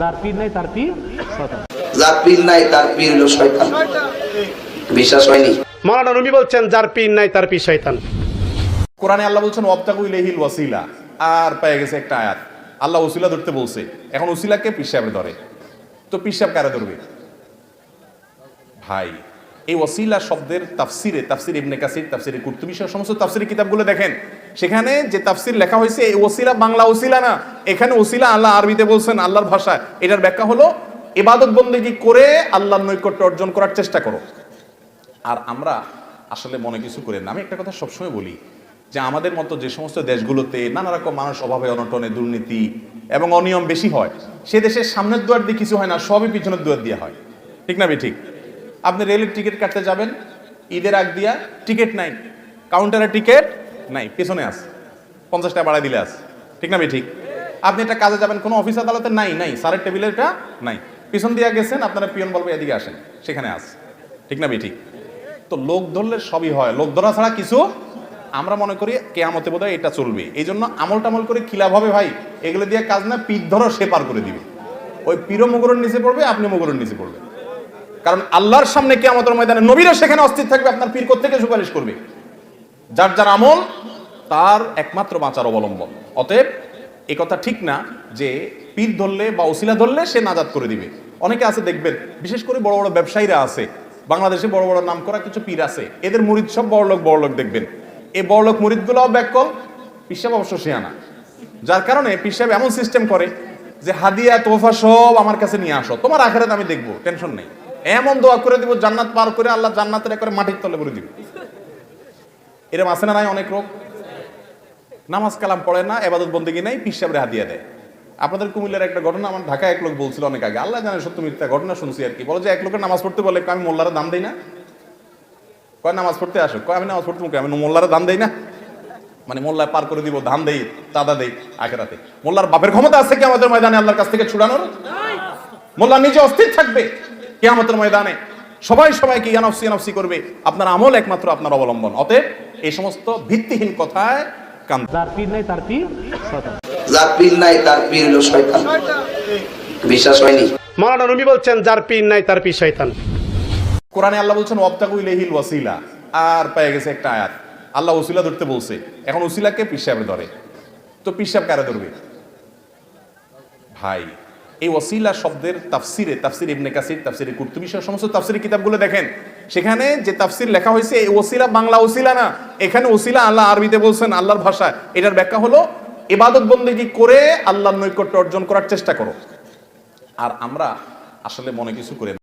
যার পীর নাই তার পীর শয়তান। যার পীর নাই তার পীর হলো শয়তান। বিশ্বাস হয়নি? মাওলানা রুমি বলছেন যার পীর নাই তার পীর শয়তান। কোরআনে আল্লাহ বলছেন ওয়াবতাকু ইলাইহিল ওয়াসিলা। আর পেয়ে গেছে একটা আয়াত। আল্লাহ ওসিলা ধরতে বলছে। এখন ওসিলাকে পিসাবে ধরে। তো পিসাব কারে ধরবে? ভাই এই ওসিলা শব্দের তাফসিরে তাফসির ইবনে কাসির তাফসিরে কুর্তুবি সমস্ত তাফসিরের কিতাবগুলো দেখেন। সেখানে যে তাফসির লেখা হয়েছে, এই ওসিলা বাংলা ওসিলা না, এখানে ওসিলা আল্লাহ আরবিতে বলছেন আল্লাহর ভাষায়। এটার ব্যাখ্যা হলো, ইবাদত বন্দেগী করে আল্লাহর নৈকট্য অর্জন করার চেষ্টা করো। আর আমরা আসলে মনে কিছু করি না। আমি একটা কথা সবসময় বলি যে আমাদের মতো যে সমস্ত দেশগুলোতে নানা রকম মানুষ অভাবে অনটনে দুর্নীতি এবং অনিয়ম বেশি হয়, সে দেশের সামনের দুয়ার দিয়ে কিছু হয় না, সবই পিছনের দুয়ার দিয়ে হয়। ঠিক না ঠিক আপনি রেলের টিকিট কাটতে যাবেন, ঈদের আগ দিয়া টিকিট নাই কাউন্টারে টিকিট নাই, পেছনে আস। পঞ্চাশ টাকা বাড়াই দিলে আস। ঠিক না বে ঠিক। আপনি একটা কাজে যাবেন, কোনো অফিস আদালতে নাই নাই। স্যারের টেবিলে এটা নাই। পিছন দিয়ে গেছেন, আপনারা পিয়ন বলবে এদিকে আসেন, সেখানে আস। ঠিক না বে ঠিক। তো লোক ধরলে সবই হয়। লোক ধরা ছাড়া কিছু আমরা মনে করি কেয়ামতে বোধহয় এটা চলবে। এই জন্য আমল টামল করে খিলাভ হবে ভাই? এগুলো দিয়ে কাজ না, পিঠ ধরো, সে পার করে দিবে। ওই পিরো মুগুরের নিচে পড়বে আপনি মুগুরের নিচে পড়বে কারণ আল্লাহর সামনে কেয়ামতের ময়দানে নবীরা সেখানে অস্থির থাকবে, আপনার পীর থেকে সুপারিশ করবে? যার যার আমল, তার একমাত্র বাঁচার অবলম্বন। অতএব এ কথা ঠিক না যে পীর ধরলে বা ওসিলা ধরলে সে নাজাদ করে দিবে। অনেকে আছে, দেখবেন, বিশেষ করে বড় বড় ব্যবসায়ীরা আছে, বাংলাদেশে বড় বড় নাম করা কিছু পীর আছে, এদের মুরিদ সব বড় লোক বড় লোক দেখবেন। এই বড় লোক মুরিদগুলোও ব্যাককল পিসাব অবশ্য শিয়ানা যার কারণে পিসাব এমন সিস্টেম করে যে, হাদিয়া তোফা সব আমার কাছে নিয়ে আসো, তোমার আখেরাত আমি দেখব, টেনশন নেই। এমন দোয়া করে দিব, জান্নাত পার করে আল্লাহ জান্নাতের করে মাটির তলে করে দিব। এরকম আছে না নাই অনেক রোগ? নামাজ কালাম পড়ে না এবাদত বন্দিগি নাই পিসাবরে হাদিয়া দেয় আপনাদের কুমিল্লার একটা ঘটনা আমার ঢাকা এক লোক বলছিল অনেক আগে। আল্লাহ জানে সত্য মিথ্যা ঘটনা শুনছি আর কি। বলে যে এক লোকের নামাজ পড়তে বলে আমি মোল্লারা দাম দেই না? কয় নামাজ পড়তে আসো। কয় আমি নামাজ পড়তে মুখে আমি মোল্লারা দাম দেই না? মানে মোল্লায় পার করে দিব ধান দেই দাদা দেই আখেরাতে। মোল্লার বাপের ক্ষমতা আছে কি আমাদের ময়দানে আল্লাহর কাছ থেকে ছুড়ানোর? মোল্লা নিজে অস্থির থাকবে কে আমাদের ময়দানে? সবাই সবাইকে ইয়ানফসি ইয়ানফসি করবে। আপনার আমল একমাত্র আপনার অবলম্বন। অতএব এই সমস্ত ভিত্তিহীন কথায় কান যার পীর নাই তার পীর শয়তান। যার পীর নাই তার পীর হলো শয়তান। বিশ্বাস হয়নি? মাওলানা রুমি বলছেন যার পীর নাই তার পীর শয়তান। কোরআনে আল্লাহ বলছেন ওয়াবতাকু ইলাইহিল ওয়াসিলা। আর পেয়ে গেছে একটা আয়াত। আল্লাহ ওসিলা ধরতে বলছে এখন ওসিলাকে পিসাবে ধরে তো পিসাব কারে ধরবে? ভাই এই ওসিলা শব্দের তাফসিরে, তাফসির ইবনে কাসির, তাফসিরে কুর্তুবি সহ সমস্ত তাফসিরের কিতাবগুলো দেখেন। সেখানে যে তাফসির লেখা হয়েছে, এই ওসিলা বাংলা ওসিলা না, এখানে ওসিলা আল্লাহ আরবিতে বলছেন, আল্লাহর ভাষায়। এটার ব্যাখ্যা হলো, ইবাদত বন্দেগী করে আল্লাহর নৈকট্য অর্জন করার চেষ্টা করো। আর আমরা আসলে মনে কিছু করে।